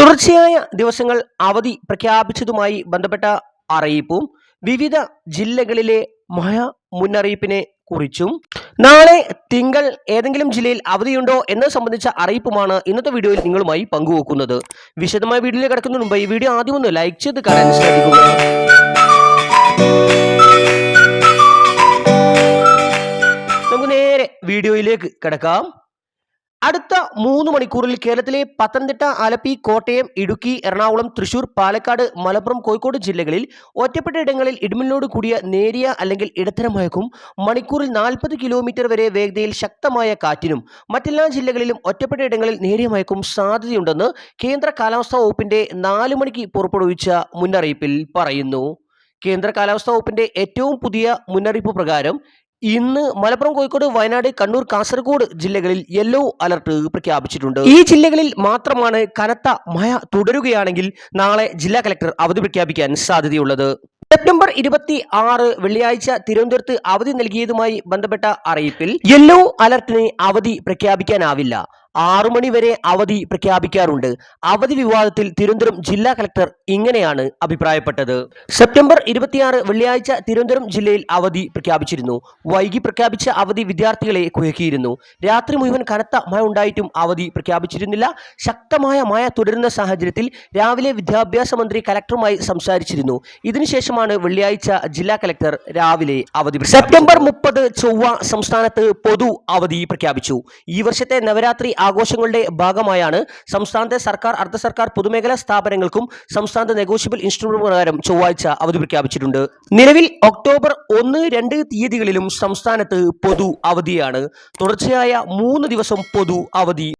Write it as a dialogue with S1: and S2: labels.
S1: തുടർച്ചയായ ദിവസങ്ങൾ അവധി പ്രഖ്യാപിച്ചതുമായി ബന്ധപ്പെട്ട അറിയിപ്പും വിവിധ ജില്ലകളിലെ മഴ മുന്നറിയിപ്പിനെ കുറിച്ചും. നാളെ തിങ്കൾ ഏതെങ്കിലും ജില്ലയിൽ അവധിയുണ്ടോ എന്നത് സംബന്ധിച്ച അറിയിപ്പുമാണ് ഇന്നത്തെ വീഡിയോയിൽ നിങ്ങളുമായി പങ്കുവെക്കുന്നത്. വിശദമായ വീഡിയോയിൽ കിടക്കുന്നതിന് മുമ്പ് ഈ വീഡിയോ ആദ്യം ഒന്ന് ലൈക്ക് ചെയ്ത് കാണാൻ ശ്രദ്ധിക്കുക നമുക്ക് നേരെ വീഡിയോയിലേക്ക് കിടക്കാം. അടുത്ത മൂന്ന് മണിക്കൂറിൽ കേരളത്തിലെ പത്തനംതിട്ട ആലപ്പി കോട്ടയം ഇടുക്കി എറണാകുളം തൃശൂർ പാലക്കാട് മലപ്പുറം കോഴിക്കോട് ജില്ലകളിൽ ഒറ്റപ്പെട്ട ഇടങ്ങളിൽ ഇടിമിന്നലോട് കൂടിയ നേരിയ അല്ലെങ്കിൽ ഇടത്തരം മഴക്കും മണിക്കൂറിൽ നാൽപ്പത് കിലോമീറ്റർ വരെ വേഗതയിൽ ശക്തമായ കാറ്റിനും മറ്റെല്ലാ ജില്ലകളിലും ഒറ്റപ്പെട്ട ഇടങ്ങളിൽ നേരിയ മഴക്കും സാധ്യതയുണ്ടെന്ന് കേന്ദ്ര കാലാവസ്ഥാ വകുപ്പിന്റെ നാല് മണിക്ക് പുറപ്പെടുവിച്ച മുന്നറിയിപ്പിൽ പറയുന്നു. കേന്ദ്ര കാലാവസ്ഥാ വകുപ്പിന്റെ ഏറ്റവും പുതിയ മുന്നറിയിപ്പ് പ്രകാരം ഇന്ന് മലപ്പുറം കോഴിക്കോട് വയനാട് കണ്ണൂർ കാസർഗോഡ് ജില്ലകളിൽ യെല്ലോ അലർട്ട് പ്രഖ്യാപിച്ചിട്ടുണ്ട്. ഈ ജില്ലകളിൽ മാത്രമാണ് കനത്ത മഴ തുടരുകയാണെങ്കിൽ നാളെ ജില്ലാ കലക്ടർ അവധി പ്രഖ്യാപിക്കാൻ സാധ്യതയുള്ളത്. സെപ്റ്റംബർ ഇരുപത്തി ആറ് വെള്ളിയാഴ്ച തിരുവനന്തപുരത്ത് അവധി നൽകിയതുമായി ബന്ധപ്പെട്ട അറിയിപ്പിൽ യെല്ലോ അലർട്ടിന് അവധി പ്രഖ്യാപിക്കാനാവില്ല. മണി വരെ അവധി പ്രഖ്യാപിക്കാറുണ്ട്. അവധി വിവാദത്തിൽ തിരുവനന്തപുരം ജില്ലാ കലക്ടർ ഇങ്ങനെയാണ് അഭിപ്രായപ്പെട്ടത്. സെപ്റ്റംബർ ഇരുപത്തിയാറ് വെള്ളിയാഴ്ച തിരുവനന്തപുരം ജില്ലയിൽ അവധി പ്രഖ്യാപിച്ചിരുന്നു. വൈകി പ്രഖ്യാപിച്ച അവധി വിദ്യാർത്ഥികളെ കുഴക്കിയിരുന്നു. രാത്രി മുഴുവൻ കനത്ത മഴ ഉണ്ടായിട്ടും അവധി പ്രഖ്യാപിച്ചിരുന്നില്ല. ശക്തമായ മഴ തുടരുന്ന സാഹചര്യത്തിൽ രാവിലെ വിദ്യാഭ്യാസ മന്ത്രി കലക്ടറുമായി സംസാരിച്ചിരുന്നു. ഇതിനുശേഷമാണ് വെള്ളിയാഴ്ച ജില്ലാ കലക്ടർ രാവിലെ അവധി സെപ്റ്റംബർ മുപ്പത് ചൊവ്വ സംസ്ഥാനത്ത് പൊതു അവധി പ്രഖ്യാപിച്ചു. ഈ വർഷത്തെ നവരാത്രി ആഘോഷങ്ങളുടെ ഭാഗമായാണ് സംസ്ഥാനത്തെ സർക്കാർ അർദ്ധ സർക്കാർ പൊതുമേഖലാ സ്ഥാപനങ്ങൾക്കും സംസ്ഥാനത്തെ നെഗോഷ്യബിൾ ഇൻസ്ട്രുമെന്റ് പ്രകാരം ചൊവ്വാഴ്ച അവധി പ്രഖ്യാപിച്ചിട്ടുണ്ട് നിലവിൽ ഒക്ടോബർ ഒന്ന് രണ്ട് തീയതികളിലും സംസ്ഥാനത്ത് പൊതു അവധിയാണ്. തുടർച്ചയായ മൂന്ന് ദിവസം പൊതു അവധി